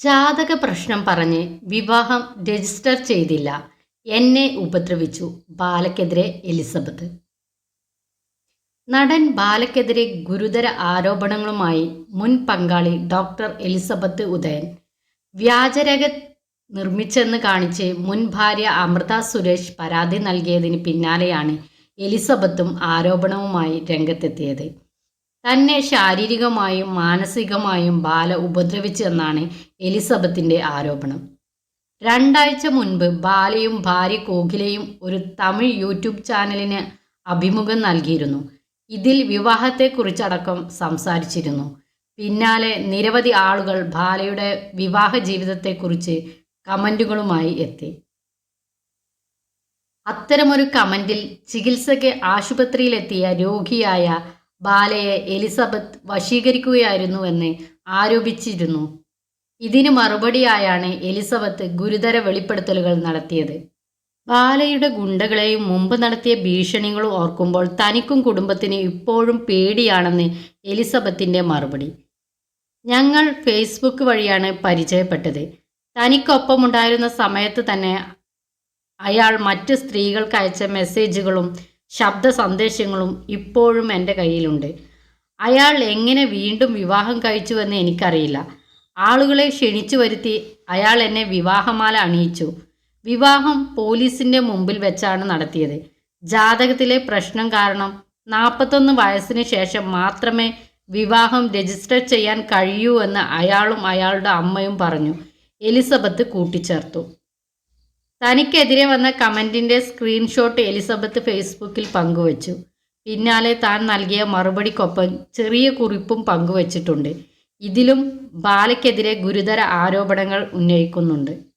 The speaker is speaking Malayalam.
ജാതക പ്രശ്നം പറഞ്ഞ് വിവാഹം രജിസ്റ്റർ ചെയ്തില്ല. എന്നെ ഉപദ്രവിച്ചു. ബാലയ്ക്കെതിരെ എലിസബത്ത്. നടൻ ബാലയ്ക്കെതിരെ ഗുരുതര ആരോപണങ്ങളുമായി മുൻ പങ്കാളി ഡോക്ടർ എലിസബത്ത് ഉദയൻ. വ്യാജരേഖ നിർമ്മിച്ചെന്ന് കാണിച്ച് മുൻ ഭാര്യ അമൃത സുരേഷ് പരാതി നൽകിയതിന് പിന്നാലെയാണ് എലിസബത്തും ആരോപണവുമായി രംഗത്തെത്തിയത്. തന്നെ ശാരീരികമായും മാനസികമായും ബാല ഉപദ്രവിച്ചെന്നാണ് എലിസബത്തിന്റെ ആരോപണം. രണ്ടാഴ്ച മുൻപ് ബാലയും ഭാര്യ കോകിലയും ഒരു തമിഴ് യൂട്യൂബ് ചാനലിന് അഭിമുഖം നൽകിയിരുന്നു. ഇതിൽ വിവാഹത്തെക്കുറിച്ചടക്കം സംസാരിച്ചിരുന്നു. പിന്നാലെ നിരവധി ആളുകൾ ബാലയുടെ വിവാഹ ജീവിതത്തെക്കുറിച്ച് കമന്റുകളുമായി എത്തി. അത്തരമൊരു കമന്റിൽ ചികിത്സയ്ക്ക് ആശുപത്രിയിലെത്തിയ രോഗിയായ ബാലയെ എലിസബത്ത് വശീകരിക്കുകയായിരുന്നുവെന്ന് ആരോപിച്ചിരുന്നു. ഇതിന് മറുപടിയായാണ് എലിസബത്ത് ഗുരുതര വെളിപ്പെടുത്തലുകൾ നടത്തിയത്. ബാലയുടെ ഗുണ്ടകളെയും മുമ്പ് നടത്തിയ ഭീഷണികളും ഓർക്കുമ്പോൾ തനിക്കും കുടുംബത്തിന് ഇപ്പോഴും പേടിയാണെന്ന് എലിസബത്തിന്റെ മറുപടി. ഞങ്ങൾ ഫേസ്ബുക്ക് വഴിയാണ് പരിചയപ്പെട്ടത്. തനിക്കൊപ്പമുണ്ടായിരുന്ന സമയത്ത് തന്നെ അയാൾ മറ്റ് സ്ത്രീകൾക്ക് അയച്ച മെസ്സേജുകളും ശബ്ദ സന്ദേശങ്ങളും ഇപ്പോഴും എന്റെ കയ്യിലുണ്ട്. അയാൾ എങ്ങനെ വീണ്ടും വിവാഹം കഴിച്ചുവെന്ന് എനിക്കറിയില്ല. ആളുകളെ ക്ഷണിച്ചു വരുത്തി അയാൾ എന്നെ വിവാഹമാല അണിയിച്ചു. വിവാഹം പോലീസിന്റെ മുമ്പിൽ വെച്ചാണ് നടത്തിയത്. ജാതകത്തിലെ പ്രശ്നം കാരണം നാൽപ്പത്തൊന്ന് വയസ്സിന് ശേഷം മാത്രമേ വിവാഹം രജിസ്റ്റർ ചെയ്യാൻ കഴിയൂ എന്ന് അയാളും അയാളുടെ അമ്മയും പറഞ്ഞു. എലിസബത്ത് കൂട്ടിച്ചേർത്തു. തനിക്കെതിരെ വന്ന കമന്റിന്റെ സ്ക്രീൻഷോട്ട് എലിസബത്ത് ഫേസ്ബുക്കിൽ പങ്കുവച്ചു. പിന്നാലെ താൻ നൽകിയ മറുപടിക്കൊപ്പം ചെറിയ കുറിപ്പും പങ്കുവച്ചിട്ടുണ്ട്. ഇതിലും ബാലയ്ക്കെതിരെ ഗുരുതര ആരോപണങ്ങൾ ഉന്നയിക്കുന്നുണ്ട്.